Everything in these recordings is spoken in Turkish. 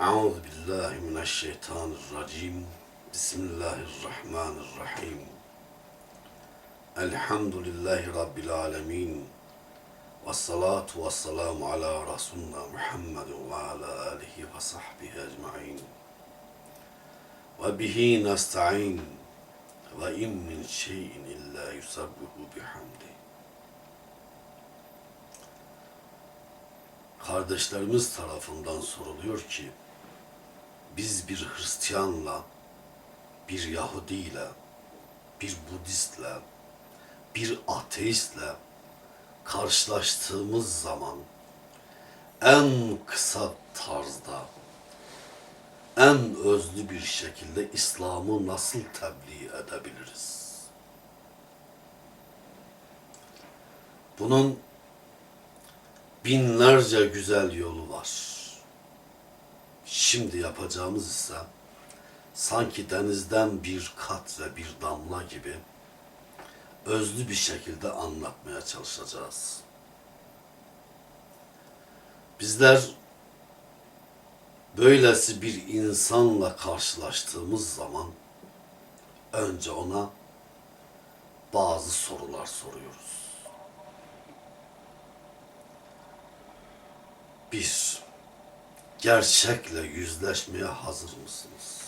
Euzu billahi mineşşeytanirracim. Bismillahirrahmanirrahim. Elhamdülillahi rabbil alamin. Ve salatu ve selamu ala Resulina Muhammedin ve ala alihi ve sahbihi ecmain. Ve bihi nesta'in. Ve in min şeyin illa yusabbihu bihamdihi. Kardeşlerimiz tarafından soruluyor ki biz bir Hristiyanla, bir Yahudiyle, bir Budistle, bir ateistle karşılaştığımız zaman en kısa tarzda, en özlü bir şekilde İslam'ı nasıl tebliğ edebiliriz? Bunun binlerce güzel yolu var. Şimdi yapacağımız ise sanki denizden bir kat ve bir damla gibi özlü bir şekilde anlatmaya çalışacağız. Bizler böylesi bir insanla karşılaştığımız zaman önce ona bazı sorular soruyoruz. Bir, gerçekle yüzleşmeye hazır mısınız?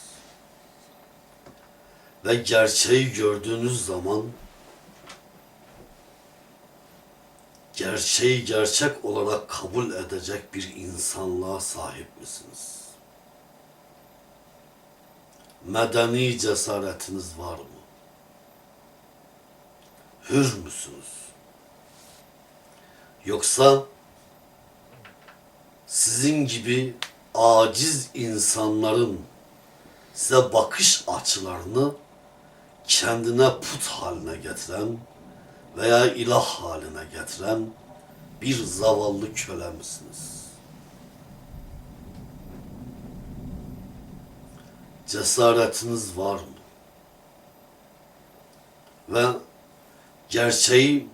Ve gerçeği gördüğünüz zaman gerçeği gerçek olarak kabul edecek bir insanlığa sahip misiniz? Medeni cesaretiniz var mı? Hür müsünüz? Yoksa sizin gibi aciz insanların size bakış açılarını kendine put haline getiren veya ilah haline getiren bir zavallı köle misiniz? Cesaretiniz var mı? Ve gerçeği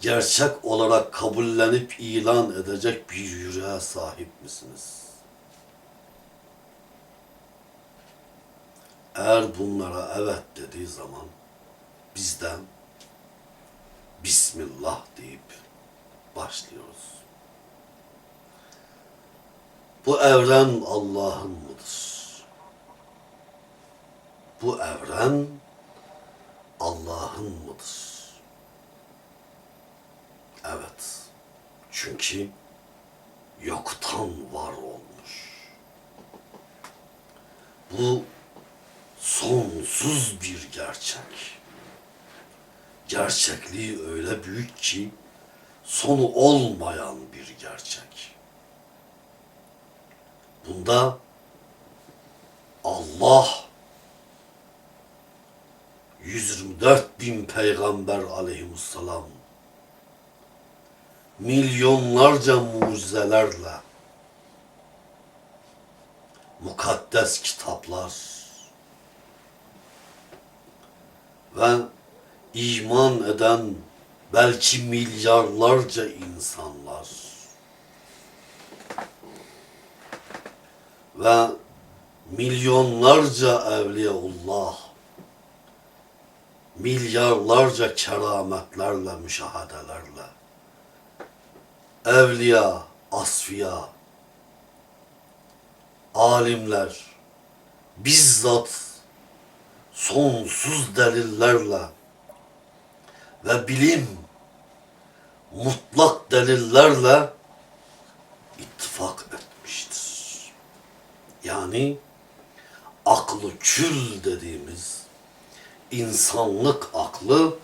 gerçek olarak kabullenip ilan edecek bir yüreğe sahip misiniz? Eğer bunlara evet dediği zaman bizden Bismillah deyip başlıyoruz. Bu evren Allah'ın mıdır? Bu evren Allah'ın mıdır? Evet. Çünkü yoktan var olmuş. Bu sonsuz bir gerçek. Gerçekliği öyle büyük ki sonu olmayan bir gerçek. Bunda Allah 124 bin peygamber aleyhisselam milyonlarca mucizelerle mukaddes kitaplar ve iman eden belki milyarlarca insanlar ve milyonlarca evliyaullah milyarlarca kerametlerle, müşahadelerle evliya, asfiya, alimler bizzat sonsuz delillerle ve bilim mutlak delillerle ittifak etmiştir. Yani aklı kül dediğimiz insanlık aklı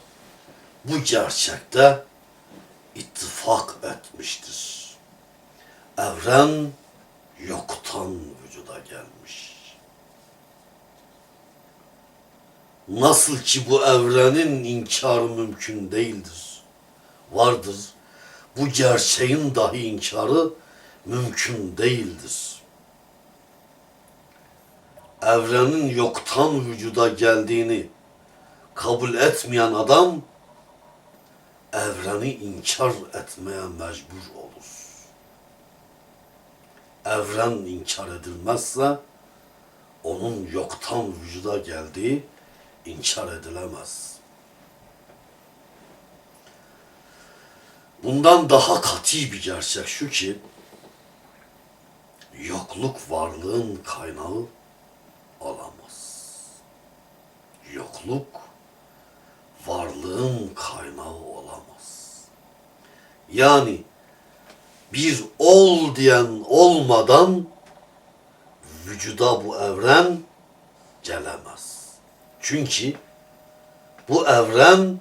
bu gerçekte ittifak etmiştir. Evren yoktan vücuda gelmiş. Nasıl ki bu evrenin inkarı mümkün değildir. Vardır. Bu gerçeğin dahi inkarı mümkün değildir. Evrenin yoktan vücuda geldiğini kabul etmeyen adam evreni inkar etmeye mecbur olur. evren inkar edilmezse onun yoktan vücuda geldiği inkar edilemez. Bundan daha kati bir gerçek şu ki yokluk varlığın kaynağı olamaz. Yokluk varlığın kaynağı. Yani bir ol diyen olmadan vücuda bu evren gelemez. Çünkü bu evren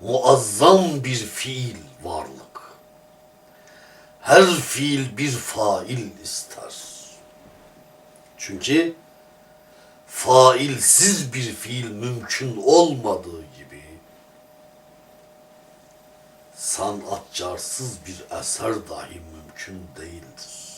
muazzam bir fiil varlık. Her fiil bir fail ister. Çünkü failsiz bir fiil mümkün olmadığı gibi sanatkarsız bir eser dahi mümkün değildir.